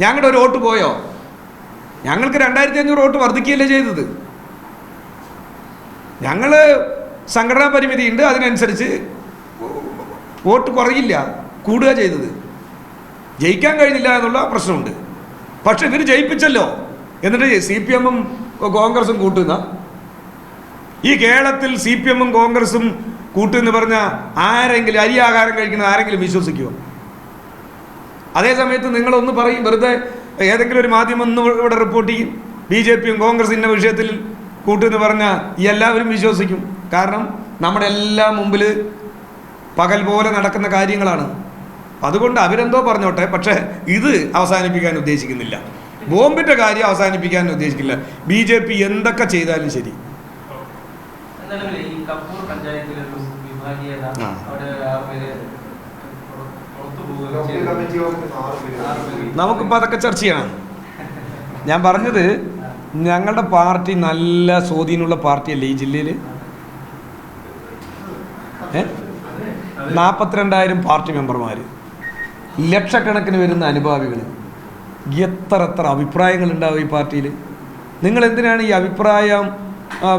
ഞങ്ങളുടെ ഒരു വോട്ട് പോയോ? ഞങ്ങൾക്ക് രണ്ടായിരത്തി അഞ്ഞൂറ് വോട്ട് വർദ്ധിക്കുകയല്ലേ ചെയ്തത്. ഞങ്ങൾ സംഘടനാ പരിമിതിയുണ്ട് അതിനനുസരിച്ച് വോട്ട് കുറയില്ല കൂടുക ചെയ്തത്. ജയിക്കാൻ കഴിഞ്ഞില്ല എന്നുള്ള പ്രശ്നമുണ്ട്. പക്ഷെ ഇവർ ജയിപ്പിച്ചല്ലോ. എന്നിട്ട് സി പി എമ്മും കോൺഗ്രസും കൂട്ടുന്ന. ഈ കേരളത്തിൽ സി പി എമ്മും കോൺഗ്രസും കൂട്ടുമെന്ന് പറഞ്ഞ ആരെങ്കിലും അരിയാഹാരം കഴിക്കുന്ന ആരെങ്കിലും വിശ്വസിക്കുമോ അതേ സമയത്ത് നിങ്ങളൊന്ന് പറയും വെറുതെ ഏതെങ്കിലും ഒരു മാധ്യമം ഒന്ന് ഇവിടെ റിപ്പോർട്ട് ചെയ്യും. ബി ജെ പിയും കോൺഗ്രസ് ഇന്ന വിഷയത്തിൽ കൂട്ടെന്ന് പറഞ്ഞാൽ ഈ എല്ലാവരും വിശ്വസിക്കും. കാരണം നമ്മുടെ എല്ലാം മുമ്പിൽ പകൽ പോലെ നടക്കുന്ന കാര്യങ്ങളാണ്. അതുകൊണ്ട് അവരെന്തോ പറഞ്ഞോട്ടെ പക്ഷേ ഇത് അവസാനിപ്പിക്കാൻ ഉദ്ദേശിക്കുന്നില്ല. ബോംബിന്റെ കാര്യം അവസാനിപ്പിക്കാൻ ഉദ്ദേശിക്കില്ല. ബി ജെ പി എന്തൊക്കെ ചെയ്താലും ശരി. ആ. നമുക്കിപ്പോൾ അതൊക്കെ ചർച്ച ചെയ്യണം. ഞാൻ പറഞ്ഞത് ഞങ്ങളുടെ പാർട്ടി നല്ല സ്വാധീനമുള്ള പാർട്ടിയല്ലേ ഈ ജില്ലയിൽ നാൽപ്പത്തിരണ്ടായിരം പാർട്ടി മെമ്പർമാർ ലക്ഷക്കണക്കിന് വരുന്ന അനുഭാവികൾ എത്ര എത്ര അഭിപ്രായങ്ങൾ ഉണ്ടാവും ഈ പാർട്ടിയിൽ നിങ്ങൾ എന്തിനാണ് ഈ അഭിപ്രായം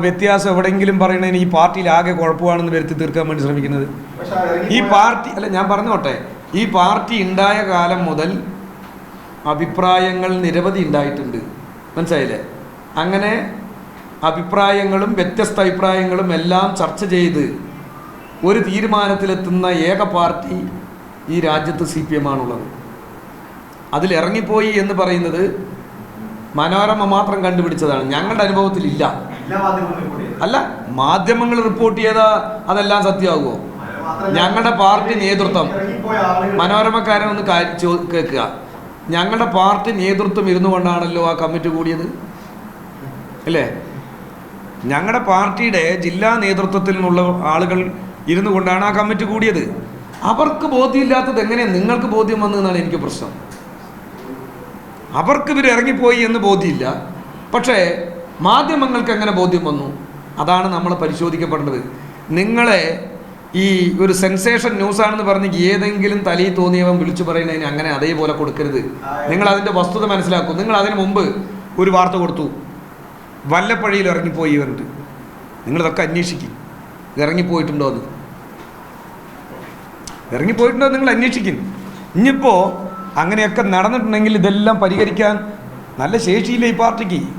വ്യത്യാസം എവിടെയെങ്കിലും പറയണതിന് ഈ പാർട്ടിയിൽ ആകെ കുഴപ്പമാണെന്ന് വരുത്തി തീർക്കാൻ വേണ്ടി ശ്രമിക്കുന്നത്? ഈ പാർട്ടി അല്ല ഞാൻ പറഞ്ഞോട്ടെ. ഈ പാർട്ടി ഉണ്ടായ കാലം മുതൽ അഭിപ്രായങ്ങൾ നിരവധി ഉണ്ടായിട്ടുണ്ട്. മനസ്സിലായില്ലേ? അങ്ങനെ അഭിപ്രായങ്ങളും വ്യത്യസ്ത അഭിപ്രായങ്ങളും എല്ലാം ചർച്ച ചെയ്ത് ഒരു തീരുമാനത്തിലെത്തുന്ന ഏക പാർട്ടി ഈ രാജ്യത്ത് സി പി എം ആണുള്ളത് അതിലിറങ്ങിപ്പോയി എന്ന് പറയുന്നത് മനോരമ മാത്രം കണ്ടുപിടിച്ചതാണ്. ഞങ്ങളുടെ മാധ്യമങ്ങളും report അല്ല മാധ്യമങ്ങൾ റിപ്പോർട്ട് ചെയ്താൽ അതെല്ലാം സത്യമാകുമോ? ഞങ്ങളുടെ പാർട്ടി നേതൃത്വം. മനോരമക്കാരൻ ഒന്ന് കേൾക്കുക. ഞങ്ങളുടെ പാർട്ടി നേതൃത്വം ഇരുന്നു കൊണ്ടാണല്ലോ ആ കമ്മിറ്റി കൂടിയത്? അല്ലേ? ഞങ്ങളുടെ പാർട്ടിയുടെ ജില്ലാ നേതൃത്വത്തിൽ നിന്നുള്ള ആളുകൾ ഇരുന്നു കൊണ്ടാണ് ആ കമ്മിറ്റി കൂടിയത്. അവർക്ക് ബോധ്യമില്ലാത്തത് എങ്ങനെയാണ് നിങ്ങൾക്ക് ബോധ്യം വന്നതെന്നാണ് എനിക്ക് പ്രശ്നം. അവർക്ക് ഇവർ ഇറങ്ങിപ്പോയി എന്ന് ബോധ്യമില്ല. പക്ഷേ മാധ്യമങ്ങൾക്ക് എങ്ങനെ ബോധ്യം വന്നു? അതാണ് നമ്മൾ പരിശോധിക്കപ്പെടേണ്ടത്. നിങ്ങളെ ഈ ഒരു സെൻസേഷൻ ന്യൂസ് ആണെന്ന് പറഞ്ഞ് ഏതെങ്കിലും തലയിൽ തോന്നിയവൻ വിളിച്ചു പറയുന്നതിന് അങ്ങനെ അതേപോലെ കൊടുക്കരുത്. നിങ്ങൾ അതിന്റെ വസ്തുത മനസ്സിലാക്കും. നിങ്ങൾ അതിന് മുമ്പ് ഒരു വാർത്ത കൊടുത്തു. വല്ലപ്പഴിയിൽ ഇറങ്ങിപ്പോയി ഇവരുണ്ട് നിങ്ങളിതൊക്കെ അന്വേഷിക്കും. ഇറങ്ങിപ്പോയിട്ടുണ്ടോ എന്ന്. ഇറങ്ങിപ്പോയിട്ടുണ്ടോ നിങ്ങൾ അന്വേഷിക്കും. ഇനിയിപ്പോൾ അങ്ങനെയൊക്കെ നടന്നിട്ടുണ്ടെങ്കിൽ ഇതെല്ലാം പരിഹരിക്കാൻ നല്ല ശേഷിയില്ല ഈ പാർട്ടിക്ക്?